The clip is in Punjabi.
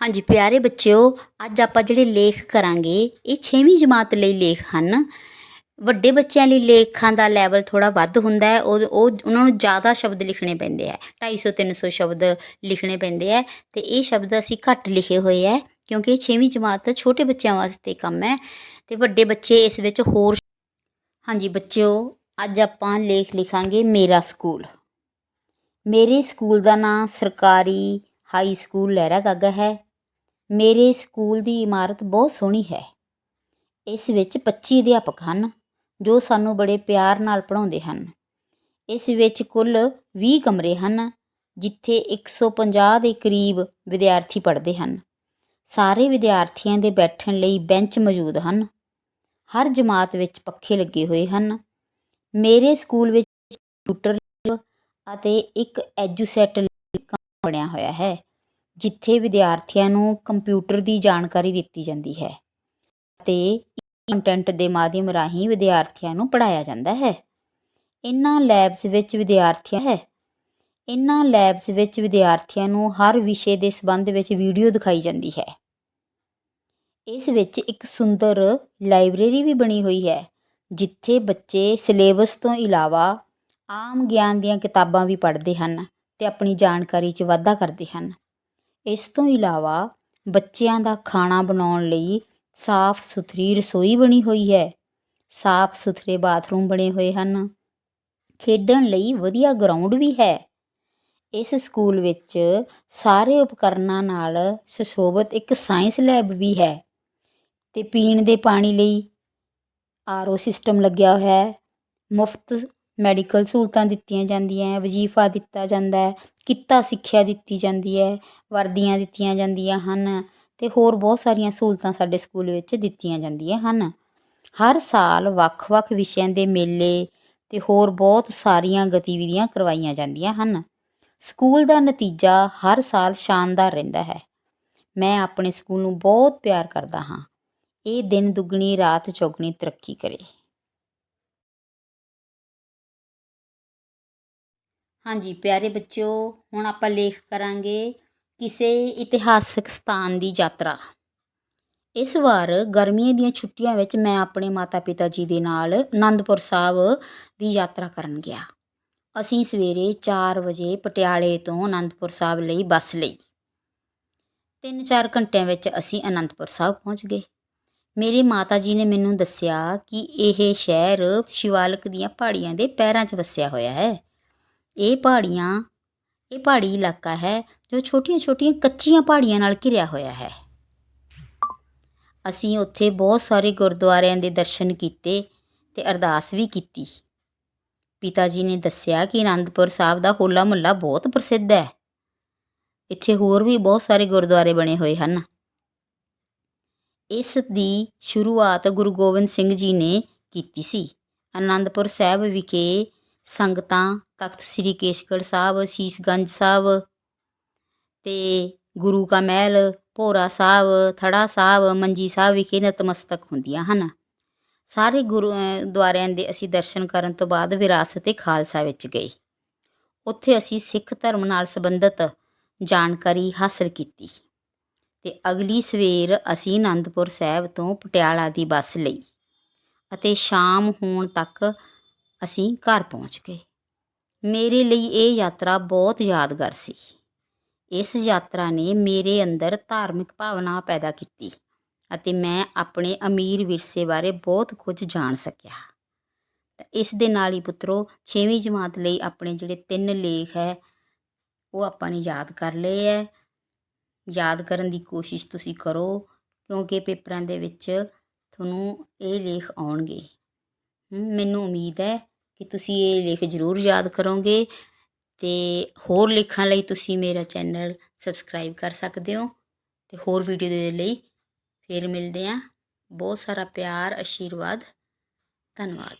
ਹਾਂਜੀ, ਪਿਆਰੇ ਬੱਚਿਓ, ਅੱਜ ਆਪਾਂ ਜਿਹੜੇ ਲੇਖ ਕਰਾਂਗੇ, ਇਹ 6ਵੀਂ ਜਮਾਤ ਲਈ ਲੇਖ ਹਨ। ਵੱਡੇ ਬੱਚਿਆਂ ਲਈ ਲੇਖਾਂ ਦਾ ਲੈਵਲ ਥੋੜਾ ਵੱਧ ਹੁੰਦਾ ਹੈ, ਉਹ ਉਹ, ਉਹਨਾਂ ਨੂੰ ਜ਼ਿਆਦਾ ਸ਼ਬਦ ਲਿਖਣੇ ਪੈਂਦੇ ਆ। 250 300 ਸ਼ਬਦ ਲਿਖਣੇ ਪੈਂਦੇ ਆ, ਤੇ ਇਹ ਸ਼ਬਦ ਅਸੀਂ ਘੱਟ ਲਿਖੇ ਹੋਏ ਆ, ਕਿਉਂਕਿ ਇਹ 6ਵੀਂ ਜਮਾਤ ਛੋਟੇ ਬੱਚਿਆਂ ਵਾਸਤੇ ਕੰਮ ਹੈ, ਤੇ ਵੱਡੇ ਬੱਚੇ ਇਸ ਵਿੱਚ ਹੋਰ ਹਾਂਜੀ, ਬੱਚਿਓ, ਅੱਜ ਆਪਾਂ ਲੇਖ ਲਿਖਾਂਗੇ ਮੇਰਾ ਸਕੂਲ। ਮੇਰੇ ਸਕੂਲ ਦਾ ਨਾਂ ਸਰਕਾਰੀ ਹਾਈ ਸਕੂਲ ਲਹਿਰਾ ਗਾਗਾ ਹੈ ਮੇਰੇ ਸਕੂਲ ਦੀ ਇਮਾਰਤ ਬਹੁਤ ਸੋਹਣੀ ਹੈ। ਇਸ ਵਿੱਚ 25 ਅਧਿਆਪਕ ਹਨ, ਜੋ ਸਾਨੂੰ ਬੜੇ ਪਿਆਰ ਨਾਲ ਪੜ੍ਹਾਉਂਦੇ ਹਨ। ਇਸ ਵਿੱਚ ਕੁੱਲ ਵੀਹ ਕਮਰੇ ਹਨ, ਜਿੱਥੇ 150 ਦੇ ਕਰੀਬ ਵਿਦਿਆਰਥੀ ਪੜ੍ਹਦੇ ਹਨ। ਸਾਰੇ ਵਿਦਿਆਰਥੀਆਂ ਦੇ ਬੈਠਣ ਲਈ ਬੈਂਚ ਮੌਜੂਦ ਹਨ। ਹਰ ਜਮਾਤ ਵਿੱਚ ਪੱਖੇ ਲੱਗੇ ਹੋਏ ਹਨ। ਮੇਰੇ ਸਕੂਲ ਵਿੱਚ ਕੰਪਿਊਟਰ ਅਤੇ ਇੱਕ ਐਜੂਸੈਟ ਬਣਿਆ ਹੋਇਆ ਹੈ। ਜਿੱਥੇ ਵਿਦਿਆਰਥੀਆਂ ਨੂੰ ਕੰਪਿਊਟਰ ਦੀ ਜਾਣਕਾਰੀ ਦਿੱਤੀ ਜਾਂਦੀ ਹੈ ਅਤੇ ਕੰਟੈਂਟ ਦੇ ਮਾਧਿਅਮ ਰਾਹੀਂ ਵਿਦਿਆਰਥੀਆਂ ਨੂੰ ਪੜ੍ਹਾਇਆ ਜਾਂਦਾ ਹੈ। ਇਨ੍ਹਾਂ ਲੈਬਸ ਵਿੱਚ ਵਿਦਿਆਰਥੀਆਂ ਹੈ। ਇਨ੍ਹਾਂ ਲੈਬਸ ਵਿੱਚ ਵਿਦਿਆਰਥੀਆਂ ਨੂੰ ਹਰ ਵਿਸ਼ੇ ਦੇ ਸੰਬੰਧ ਵਿੱਚ ਵੀਡੀਓ ਦਿਖਾਈ ਜਾਂਦੀ ਹੈ। ਇਸ ਵਿੱਚ ਇੱਕ ਸੁੰਦਰ ਲਾਇਬ੍ਰੇਰੀ ਵੀ ਬਣੀ ਹੋਈ ਹੈ, ਜਿੱਥੇ ਬੱਚੇ ਸਿਲੇਬਸ ਤੋਂ ਇਲਾਵਾ ਆਮ ਗਿਆਨ ਦੀਆਂ ਕਿਤਾਬਾਂ ਵੀ ਪੜ੍ਹਦੇ ਹਨ ਤੇ ਆਪਣੀ ਜਾਣਕਾਰੀ 'ਚ ਵਾਧਾ ਕਰਦੇ ਹਨ। ਇਸ ਤੋਂ ਇਲਾਵਾ ਬੱਚਿਆਂ ਦਾ ਖਾਣਾ ਬਣਾਉਣ ਲਈ ਸਾਫ਼ ਸੁਥਰੀ ਰਸੋਈ ਬਣੀ ਹੋਈ ਹੈ। ਸਾਫ਼ ਸੁਥਰੇ ਬਾਥਰੂਮ ਬਣੇ ਹੋਏ ਹਨ। ਖੇਡਣ ਲਈ ਵਧੀਆ ਗਰਾਊਂਡ ਵੀ ਹੈ। ਇਸ ਸਕੂਲ ਵਿੱਚ ਸਾਰੇ ਉਪਕਰਨਾਂ ਨਾਲ ਸੁਸ਼ੋਭਿਤ ਇੱਕ ਸਾਇੰਸ ਲੈਬ ਵੀ ਹੈ ਤੇ ਪੀਣ ਦੇ ਪਾਣੀ ਲਈ ਆਰਓ ਸਿਸਟਮ ਲੱਗਿਆ ਹੋਇਆ ਹੈ। ਮੁਫਤ ਮੈਡੀਕਲ ਸਹੂਲਤਾਂ ਦਿੱਤੀਆਂ ਜਾਂਦੀਆਂ ਹੈ, ਵਜ਼ੀਫਾ ਦਿੱਤਾ ਜਾਂਦਾ ਹੈ, ਕਿੱਤਾ ਸਿੱਖਿਆ ਦਿੱਤੀ ਜਾਂਦੀ ਹੈ, ਵਰਦੀਆਂ ਦਿੱਤੀਆਂ ਜਾਂਦੀਆਂ ਹਨ ਅਤੇ ਹੋਰ ਬਹੁਤ ਸਾਰੀਆਂ ਸਹੂਲਤਾਂ ਸਾਡੇ ਸਕੂਲ ਵਿੱਚ ਦਿੱਤੀਆਂ ਜਾਂਦੀਆਂ ਹਨ। ਹਰ ਸਾਲ ਵੱਖ-ਵੱਖ ਵਿਸ਼ਿਆਂ ਦੇ ਮੇਲੇ ਅਤੇ ਹੋਰ ਬਹੁਤ ਸਾਰੀਆਂ ਗਤੀਵਿਧੀਆਂ ਕਰਵਾਈਆਂ ਜਾਂਦੀਆਂ ਹਨ। ਸਕੂਲ ਦਾ ਨਤੀਜਾ ਹਰ ਸਾਲ ਸ਼ਾਨਦਾਰ ਰਹਿੰਦਾ ਹੈ। ਮੈਂ ਆਪਣੇ ਸਕੂਲ ਨੂੰ ਬਹੁਤ ਪਿਆਰ ਕਰਦਾ ਹਾਂ। ਇਹ ਦਿਨ ਦੁੱਗਣੀ, ਰਾਤ ਚੌਗਣੀ ਤਰੱਕੀ ਕਰੇ। ਹਾਂਜੀ, ਪਿਆਰੇ ਬੱਚਿਓ, ਹੁਣ ਆਪਾਂ ਲੇਖ ਕਰਾਂਗੇ ਕਿਸੇ ਇਤਿਹਾਸਕ ਸਥਾਨ ਦੀ ਯਾਤਰਾ। ਇਸ ਵਾਰ ਗਰਮੀਆਂ ਦੀਆਂ ਛੁੱਟੀਆਂ ਵਿੱਚ ਮੈਂ ਆਪਣੇ ਮਾਤਾ-ਪਿਤਾ ਜੀ ਦੇ ਨਾਲ ਆਨੰਦਪੁਰ ਸਾਹਿਬ ਦੀ ਯਾਤਰਾ ਕਰਨ ਗਿਆ। ਅਸੀਂ ਸਵੇਰੇ 4 ਵਜੇ ਪਟਿਆਲੇ ਤੋਂ ਆਨੰਦਪੁਰ ਸਾਹਿਬ ਲਈ ਬੱਸ ਲਈ। 3-4 ਘੰਟਿਆਂ ਵਿੱਚ ਅਸੀਂ ਆਨੰਦਪੁਰ ਸਾਹਿਬ ਪਹੁੰਚ ਗਏ। ਮੇਰੇ ਮਾਤਾ ਜੀ ਨੇ ਮੈਨੂੰ ਦੱਸਿਆ ਕਿ ਇਹ ਸ਼ਹਿਰ ਸ਼ਿਵਾਲਕ ਦੀਆਂ ਪਹਾੜੀਆਂ ਦੇ ਪੈਰਾਂ 'ਚ ਵਸਿਆ ਹੋਇਆ ਹੈ। ਇਹ ਪਹਾੜੀਆਂ, ਇਹ ਪਹਾੜੀ ਇਲਾਕਾ ਹੈ ਜੋ ਛੋਟੀਆਂ-ਛੋਟੀਆਂ ਕੱਚੀਆਂ ਪਹਾੜੀਆਂ ਨਾਲ ਘਿਰਿਆ ਹੋਇਆ ਹੈ। ਅਸੀਂ ਉੱਥੇ ਬਹੁਤ ਸਾਰੇ ਗੁਰਦੁਆਰਿਆਂ ਦੇ ਦਰਸ਼ਨ ਕੀਤੇ ਤੇ ਅਰਦਾਸ ਵੀ ਕੀਤੀ। ਪਿਤਾ ਜੀ ਨੇ ਦੱਸਿਆ ਕਿ ਆਨੰਦਪੁਰ ਸਾਹਿਬ ਦਾ ਹੋਲਾ ਮਹੱਲਾ ਬਹੁਤ ਪ੍ਰਸਿੱਧ ਹੈ। ਇੱਥੇ ਹੋਰ ਵੀ ਬਹੁਤ ਸਾਰੇ ਗੁਰਦੁਆਰੇ ਬਣੇ ਹੋਏ ਹਨ। ਇਸ ਦੀ ਸ਼ੁਰੂਆਤ ਗੁਰੂ ਗੋਬਿੰਦ ਸਿੰਘ ਜੀ ਨੇ ਕੀਤੀ ਸੀ। ਆਨੰਦਪੁਰ ਸਾਹਿਬ ਵਿਖੇ ਸੰਗਤਾਂ ਤਖਤ ਸ੍ਰੀ ਕੇਸ਼ਗੜ੍ਹ ਸਾਹਿਬ ਸ਼ੀਸ਼ਗੰਜ ਸਾਹਿਬ ਤੇ ਗੁਰੂ ਕਾ ਮਹਿਲ, ਭੋਰਾ ਸਾਹਿਬ, ਥੜਾ ਸਾਹਿਬ, ਮੰਜੀ ਸਾਹਿਬ ਵਿਖੇ ਨਤਮਸਤਕ ਹੁੰਦੀਆਂ ਹਨ। ਸਾਰੇ ਗੁਰੂ ਦੁਆਰਿਆਂ ਦੇ ਅਸੀਂ ਦਰਸ਼ਨ ਕਰਨ ਤੋਂ ਬਾਅਦ ਵਿਰਾਸਤ ਏ ਖਾਲਸਾ ਵਿੱਚ ਗਏ। ਉੱਥੇ ਅਸੀਂ ਸਿੱਖ ਧਰਮ ਨਾਲ ਸੰਬੰਧਿਤ ਜਾਣਕਾਰੀ ਹਾਸਲ ਕੀਤੀ ਤੇ ਅਗਲੀ ਸਵੇਰ ਅਸੀਂ ਆਨੰਦਪੁਰ ਸਾਹਿਬ ਤੋਂ ਪਟਿਆਲਾ ਦੀ ਬੱਸ ਲਈ ਅਤੇ ਸ਼ਾਮ ਹੋਣ ਤੱਕ ਅਸੀਂ ਘਰ ਪਹੁੰਚ ਗਏ। ਮੇਰੇ ਲਈ ਇਹ ਯਾਤਰਾ ਬਹੁਤ ਯਾਦਗਾਰ ਸੀ। ਇਸ ਯਾਤਰਾ ਨੇ ਮੇਰੇ ਅੰਦਰ ਧਾਰਮਿਕ ਭਾਵਨਾ ਪੈਦਾ ਕੀਤੀ ਅਤੇ ਮੈਂ ਆਪਣੇ ਅਮੀਰ ਵਿਰਸੇ ਬਾਰੇ ਬਹੁਤ ਕੁਝ ਜਾਣ ਸਕਿਆ। ਤਾਂ ਇਸ ਦੇ ਨਾਲ ਹੀ ਪੁੱਤਰੋ 6ਵੀਂ ਜਮਾਤ ਲਈ ਆਪਣੇ ਜਿਹੜੇ ਤਿੰਨ ਲੇਖ ਹੈ, ਉਹ ਆਪਾਂ ਨੇ ਯਾਦ ਕਰ ਲਏ ਹੈ। ਯਾਦ ਕਰਨ ਦੀ ਕੋਸ਼ਿਸ਼ ਤੁਸੀਂ ਕਰੋ, ਕਿਉਂਕਿ ਪੇਪਰਾਂ ਦੇ ਵਿੱਚ ਤੁਹਾਨੂੰ ਇਹ ਲੇਖ ਆਉਣਗੇ। ਮੈਨੂੰ ਉਮੀਦ ਹੈ ਕਿ ਤੁਸੀਂ ਇਹ ਲੇਖ ਜ਼ਰੂਰ ਯਾਦ ਕਰੋਗੇ ਤੇ ਹੋਰ ਲੇਖਾਂ ਲਈ ਤੁਸੀਂ ਮੇਰਾ ਚੈਨਲ ਸਬਸਕ੍ਰਾਈਬ ਕਰ ਸਕਦੇ ਹੋ ਤੇ ਹੋਰ ਵੀਡੀਓ ਦੇ ਲਈ ਫਿਰ ਮਿਲਦੇ ਆਂ ਬਹੁਤ ਸਾਰਾ ਪਿਆਰ ਆਸ਼ੀਰਵਾਦ ਧੰਨਵਾਦ।